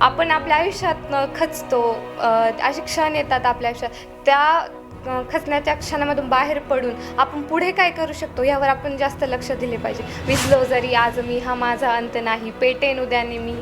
आपण आपल्या आयुष्यात खचतो असे क्षण येतात आपल्या आयुष्यात. त्या खचण्याच्या क्षणामधून बाहेर पडून आपण पुढे काय करू शकतो यावर आपण जास्त लक्ष दिले पाहिजे. विसलो जरी आज मी हा माझा अंत नाही. पेटेन उद्याने मी.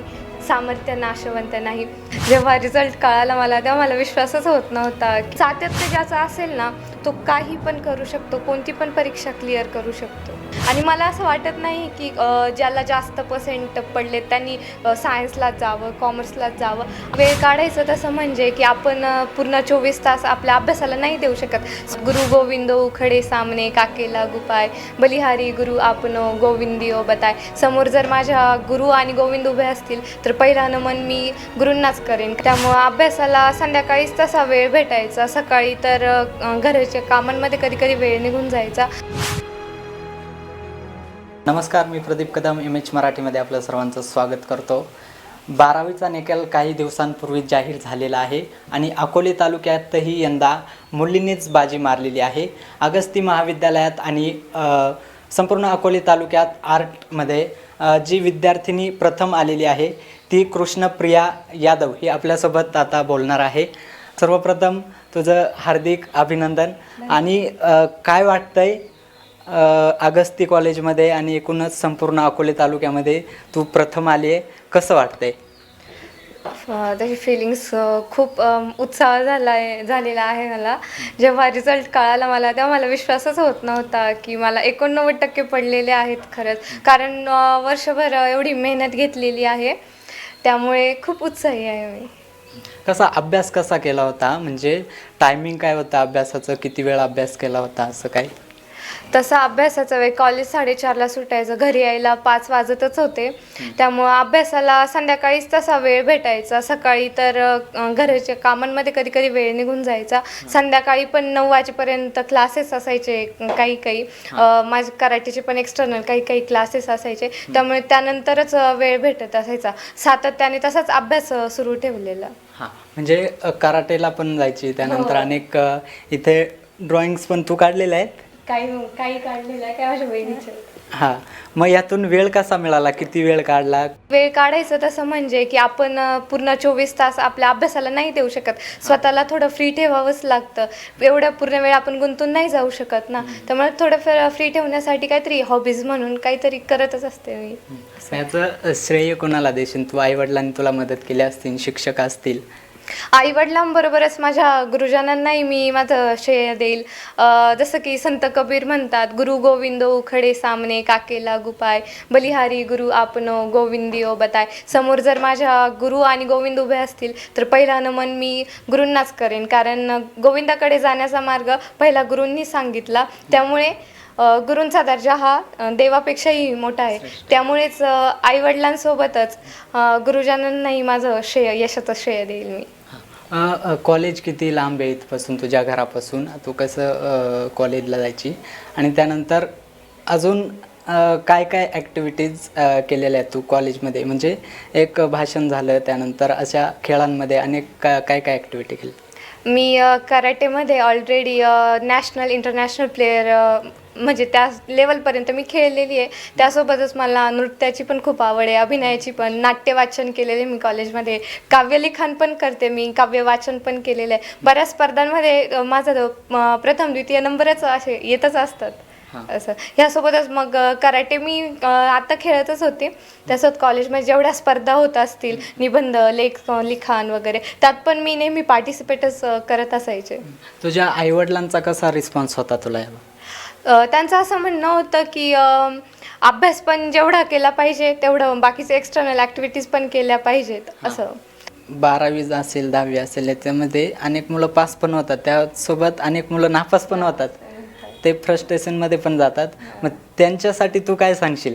सामर्थ्य नाशवंत नाही. जेव्हा रिझल्ट कळाला मला तेव्हा मला विश्वासच होत नव्हता सातत्य ज्याचा असेल ना तो काही पण करू शकतो कोणती पण परीक्षा क्लिअर करू शकतो. आणि मला असं वाटत नाही की ज्याला जास्त पर्सेंट पडले त्यांनी सायन्सलाच जावं कॉमर्सलाच जावं. वेळ काढायचं तसं म्हणजे की आपण पूर्ण चोवीस तास आपल्या अभ्यासाला नाही देऊ शकत. गुरु गोविंदो उखडे सामने काकेला गुपाय बलिहारी गुरु आपनो गोविंदियो बताय. समोर जर माझ्या गुरु आणि गोविंद उभे असतील तर तर पहिला नमन मी गुरूंनाच करेन. त्यामुळं अभ्यासाला संध्याकाळीच तसा वेळ भेटायचा. सकाळी तर घराच्या कामांमध्ये कधी कधी वेळ निघून जायचा. नमस्कार मी प्रदीप कदम एम एच मराठीमध्ये आपलं सर्वांचं स्वागत करतो. बारावीचा निकाल काही दिवसांपूर्वी जाहीर झालेला आहे आणि अकोले तालुक्यातही यंदा मुलींनीच बाजी मारलेली आहे. अगस्ती महाविद्यालयात आणि संपूर्ण अकोले तालुक्यात आर्टमध्ये जी विद्यार्थिनी प्रथम आलेली आहे ती कृष्णप्रिया यादव ही आपल्यासोबत आता बोलणार आहे. सर्वप्रथम तुझं हार्दिक अभिनंदन. आणि अ, काय वाटतंय अ, अगस्ती कॉलेजमध्ये आणि एकूणच संपूर्ण अकोले तालुक्यामध्ये तू प्रथम आली आहे कसं वाटतंय? अ, त्याची फिलिंग्स खूप अम, उत्साह झाला आहे झालेला आहे मला. जेव्हा रिझल्ट कळाला मला तेव्हा मला विश्वासच होत नव्हता की मला एकोणनव्वद टक्के पडलेले आहेत खरंच. कारण अ, वर्षभर एवढी मेहनत घेतलेली आहे. त्यामुळे खूप उत्साही आहे मी. कसा अभ्यास कसा केला होता? म्हणजे टायमिंग काय होता अभ्यासाचं? किती वेळ अभ्यास केला होता? असं काय तसा अभ्यासाचा वेळ कॉलेज साडेचारला सुटायचं घरी यायला पाच वाजतच होते. त्यामुळं अभ्यासाला संध्याकाळीच तसा वेळ भेटायचा. सकाळी तर घराच्या कामांमध्ये कधी कधी वेळ निघून जायचा. संध्याकाळी पण नऊ वाजेपर्यंत क्लासेस असायचे काही काही. माझे कराटेचे पण एक्सटर्नल काही काही क्लासेस असायचे. त्यामुळे त्यानंतरच वेळ भेटत असायचा. सातत्याने तसाच अभ्यास सुरू ठेवलेला. हां. म्हणजे कराटेला पण जायची. त्यानंतर हो. अनेक इथे ड्रॉइंग्स पण तू काढलेल्या आहेत? काही काही काढलेलं आहे काय माझ्या हां. मग यातून वेळ कसा मिळाला? किती वेळ काढला? वेळ काढायचं तसं म्हणजे की आपण अ, पूर्ण चोवीस तास आपल्या अभ्यासाला नाही देऊ शकत. स्वतःला थोडं फ्री ठेवावंच लागतं. एवढ्या पूर्ण वेळ आपण गुंतून नाही जाऊ शकत ना. त्यामुळे थोडं फ्री ठेवण्यासाठी काहीतरी हॉबीज म्हणून काहीतरी करतच असते मी. याचं श्रेय कोणाला देशील? तू आईवडिलांनी तुला मदत केली असतील शिक्षक असतील? आई वडिलांबरोबरच माझ्या गुरुजनांनाही मी माझं श्रेय देईल. जसं की संत कबीर म्हणतात गुरु गोविंद उखडे सामने काकेला गुपाय बलिहारी गुरु आपनो गोविंदियो बताय. समोर जर माझ्या गुरु आणि गोविंद उभे असतील तर पहिला नमन मी गुरूंनाच करेन. कारण गोविंदाकडे जाण्याचा मार्ग पहिला गुरूंनी सांगितला. त्यामुळे गुरूंचा दर्जा हा देवापेक्षाही मोठा आहे. त्यामुळेच आई वडिलांसोबतच गुरुजनांनाही माझं श्रेय यशाचं श्रेय देईल मी. कॉलेज किती लांब आहे इथपासून तुझ्या घरापासून? तू कसं कॉलेजला जायची? आणि त्यानंतर अजून काय काय ॲक्टिव्हिटीज केलेल्या आहेत तू कॉलेजमध्ये म्हणजे एक भाषण झालं त्यानंतर अशा खेळांमध्ये अनेक का काय काय ॲक्टिव्हिटी केली मी कराटेमध्ये ऑलरेडी नॅशनल इंटरनॅशनल प्लेयर म्हणजे त्या लेवलपर्यंत मी खेळलेली आहे. त्यासोबतच मला नृत्याची पण खूप आवड आहे अभिनयाची पण नाट्य वाचन केलेले मी कॉलेजमध्ये काव्यलिखाण पण करते मी काव्य वाचन पण केलेलं आहे. बऱ्याच स्पर्धांमध्ये माझा प्रथम द्वितीय नंबरच असे येतच असतात. असं. ह्यासोबतच मग कराटे मी आता खेळतच होते. त्यासोबत कॉलेजमध्ये जेवढ्या स्पर्धा होत असतील निबंध लेख लिखाण वगैरे त्यात पण मी नेहमी पार्टिसिपेटच करत असायचे. तुझ्या आईवडिलांचा कसा रिस्पॉन्स होता तुला त्यांचं असं म्हणणं होतं की अभ्यास पण जेवढा केला पाहिजे तेवढं बाकीचे एक्सटर्नल ॲक्टिव्हिटीज पण केल्या पाहिजेत असं. बारावी असेल दहावी असेल याच्यामध्ये अनेक मुलं पास पण होतात. त्यासोबत अनेक मुलं नापास पण होतात. ते फ्रस्ट्रेशनमध्ये पण जातात. मग त्यांच्यासाठी तू काय सांगशील?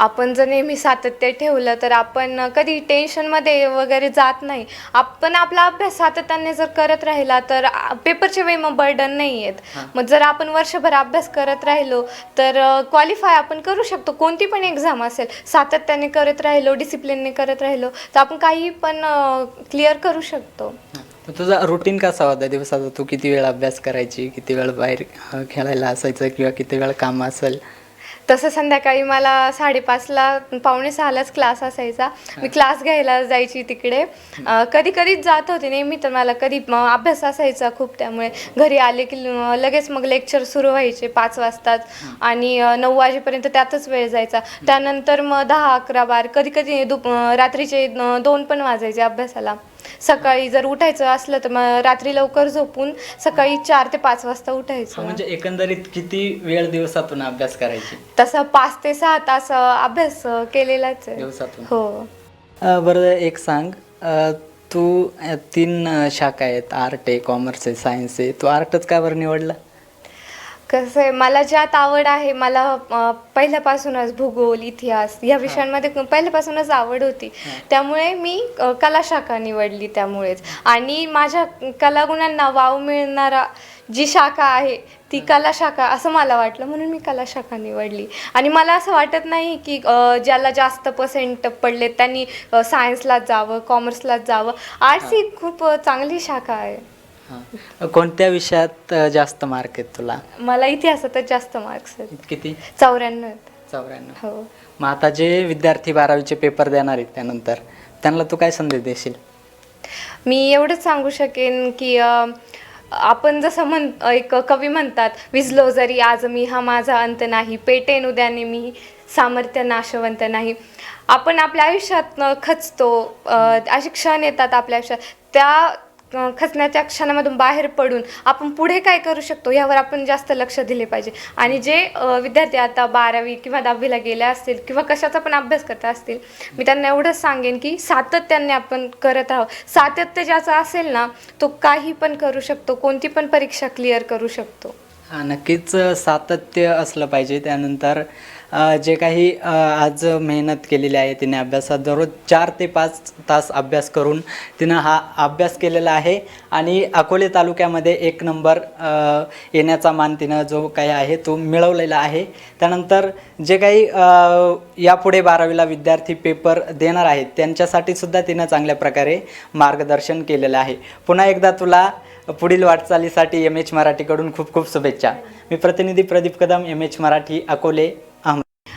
आपण जर नेहमी सातत्य ठेवलं तर आपण कधी टेन्शनमध्ये वगैरे जात नाही. आपण आपला अभ्यास सातत्याने जर करत राहिला तर पेपरच्या वेळी मग बर्डन नाही येत. मग जर आपण वर्षभर अभ्यास करत राहिलो तर क्वालिफाय आपण करू शकतो. कोणती पण एक्झाम असेल सातत्याने करत राहिलो डिसिप्लिनने करत राहिलो तर आपण काही पण क्लिअर करू शकतो. तुझा रुटीन कसा होता दिवसाचा? तू किती वेळ अभ्यास करायची? किती वेळ बाहेर खेळायला असायचं? किंवा किती वेळ काम असेल? तसं संध्याकाळी मला साडेपाचला पावणे सहालाच क्लास असायचा. मी क्लास घ्यायला जायची तिकडे. कधी कधीच जात होते नेहमी तर मला कधी अभ्यास असायचा खूप त्यामुळे. घरी आले की लगेच मग लेक्चर सुरू व्हायचे पाच वाजतात आणि नऊ वाजेपर्यंत त्यातच वेळ जायचा. त्यानंतर मग दहा अकरा बार कधी कधी दुप रात्रीचे दोन पण वाजायचे अभ्यासाला. सकाळी जर उठायचं असलं तर मग रात्री लवकर झोपून सकाळी चार ते पाच वाजता हा, उठायचं म्हणजे एकंदरीत किती वेळ दिवसातून अभ्यास करायची? तसं पाच ते सहा तास अभ्यास केलेलाच आहे. दिवसातून. हो. अ, बरं एक सांग. अ, तू अ, तीन अ, शाखा आहेत आर्ट आहे कॉमर्स आहे सायन्स आहे. तू आर्टच का बरं निवडला? कसं आहे मला ज्यात आवड आहे मला अ, पहिल्यापासूनच भूगोल इतिहास या विषयांमध्ये पहिल्यापासूनच आवड होती. त्यामुळे मी अ, कला शाखा निवडली त्यामुळेच. आणि माझ्या कलागुणांना वाव मिळणारा जी शाखा आहे ती कला शाखा असं मला वाटलं म्हणून मी कला शाखा निवडली. आणि मला असं वाटत नाही की अ, ज्याला जास्त पर्सेंट पडलेत त्यांनी सायन्सलाच जावं कॉमर्सलाच जावं. आर्ट्स ही खूप अ, चांगली शाखा आहे. हां. कोणत्या विषयात अ, जास्त मार्क आहेत तुला? मला इतिहासातच जास्त मार्क्स आहेत. किती? चौऱ्याण्णव आहेत. चौऱ्याण्णव. हो. मग आता जे विद्यार्थी बारावीचे पेपर देणार आहेत त्यानंतर त्यांना तू काय संदेश देशील? मी एवढंच सांगू शकेन की अ, आपण जसं म्हण एक कवी म्हणतात विजलो जरी आज मी हा माझा अंत नाही. पेटेन उद्याने मी सामर्थ्य नाशवंत नाही. आपण आपल्या आयुष्यात खचतो अ, असे क्षण येतात आपल्या आयुष्यात. त्या खचण्याच्या क्षणामधून बाहेर पडून आपण पुढे काय करू शकतो यावर आपण जास्त लक्ष दिले पाहिजे. आणि जे विद्यार्थी आता बारावी किंवा दहावीला गेले असतील किंवा कशाचा पण अभ्यास करत असतील मी त्यांना एवढंच सांगेन की सातत्याने आपण करत राहावं. सातत्य ज्याचा असेल ना तो काही पण करू शकतो कोणती पण परीक्षा क्लिअर करू शकतो. नक्कीच सातत्य असलं पाहिजे. त्यानंतर जे काही आज मेहनत केलेली आहे तिने अभ्यासात दररोज चार ते पाच तास अभ्यास करून तिनं हा अभ्यास केलेला आहे. आणि अकोले तालुक्यामध्ये एक नंबर येण्याचा मान तिनं जो काही आहे तो मिळवलेला आहे. त्यानंतर जे काही यापुढे बारावीला विद्यार्थी पेपर देणार आहेत त्यांच्यासाठी सुद्धा तिनं चांगल्या प्रकारे मार्गदर्शन केलेलं आहे. पुन्हा एकदा तुला पुढील वाटचालीसाठी एम एच मराठीकडून खूप खूप शुभेच्छा. मी प्रतिनिधी प्रदीप कदम एम एच मराठी अकोले.